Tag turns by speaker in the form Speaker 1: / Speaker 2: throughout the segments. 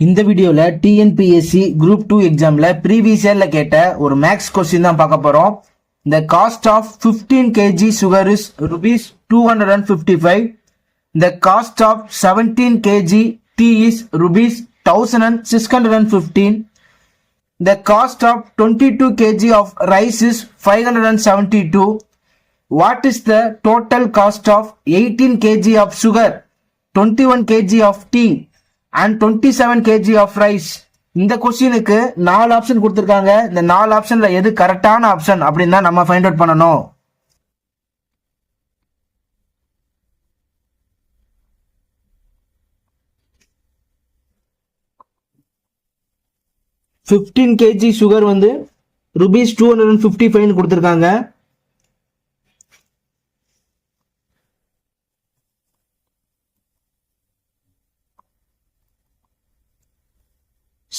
Speaker 1: இந்த வீடியோவில் TNPSC group two எக்ஸாமில் ப்ரீவியஸ் இயரில் கேட்ட ஒரு மேக்ஸ் கொஸ்டின் தான் பார்க்க போகிறோம் இந்த cost of fifteen kg sugar is rupees two hundred and fifty five இந்த cost of seventeen kg tea is rupees thousand and six hundred and fifteen இந்த cost of twenty two kg of rice is five hundred and seventy two what is the total cost of eighteen kg of sugar twenty one kg of tea and twenty seven kg of rice இந்த கொஸ்டினுக்கு நாலு option கொடுத்துருக்காங்க. இந்த நாலு ஆப்ஷன்ல எது கரெக்டான option அப்படின்னு தான் நம்ம ஃபைண்ட் அவுட் பண்ணணும். ஃபிஃப்டீன் கேஜி சுகர் வந்து rupees two hundred and fifty five கொடுத்துருக்காங்க.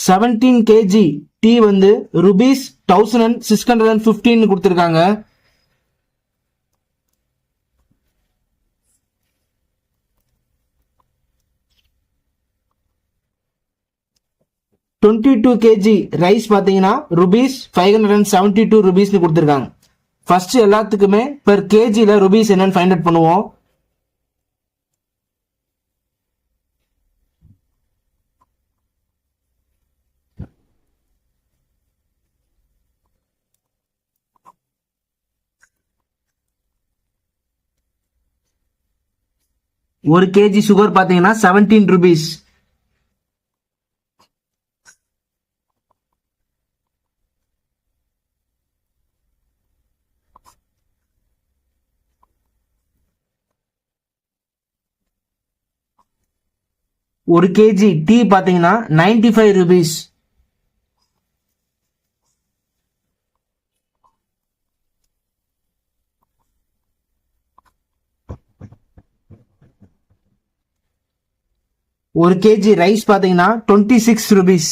Speaker 1: செவன்டீன் கேஜி டீ வந்து rupees thousand and six hundred and ஃபிஃப்டின்னு கொடுத்துருக்காங்க. டுவெண்ட்டி டூ கேஜி ரைஸ் பார்த்தீங்கன்னா rupees five hundred and seventy two ருபீஸ்னு கொடுத்துருக்காங்க. ஃபர்ஸ்ட் எல்லாத்துக்குமே per கேஜியில் rupees என்னன்னு find out பண்ணுவோம். ஒரு கேஜி சுகர் பார்த்தீங்கன்னா செவன்டீன் ருபீஸ் ஒரு கேஜி டீ பார்த்தீங்கன்னா நைன்டி ஃபைவ் ருபீஸ் ஒரு கேஜி ரைஸ் பார்த்தீங்கன்னா twenty six rupees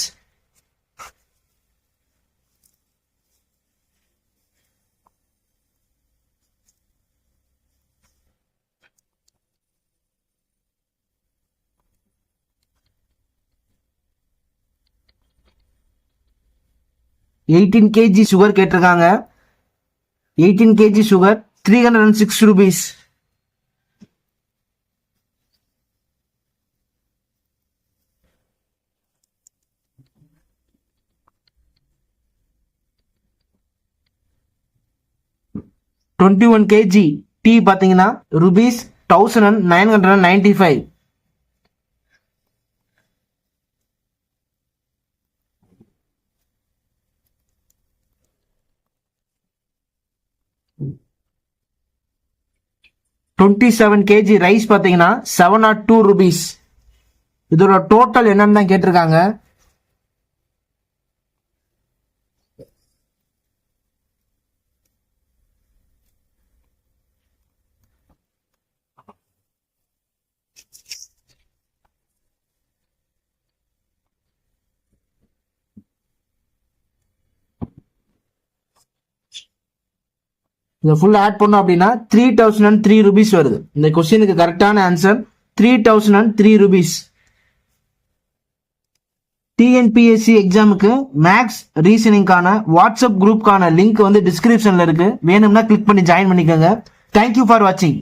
Speaker 1: eighteen KG sugar கேட்டிருக்காங்க. Eighteen KG sugar three hundred and six rupees twenty one KG tea பார்த்தீங்கன்னா rupees thousand and nine hundred and ninety five twenty seven KG rice பார்த்தீங்கன்னா seven not two rupees இதோட total என்னன்னு தான் கேட்டிருக்காங்க. இதை full add பண்ணோம் அப்படின்னா three thousand and three rupees வருது. இந்த கொஸ்டினுக்கு கரெக்டான answer three thousand and three rupees TNPSC எக்ஸாமுக்கு மேக்ஸ் ரீசனிங்கான வாட்ஸ்அப் குரூப்கான லிங்க் வந்து டிஸ்கிரிப்ஷனில் இருக்குது வேணும்னா கிளிக் பண்ணி ஜாயின் பண்ணிக்கோங்க. தேங்க்யூ ஃபார் வாட்சிங்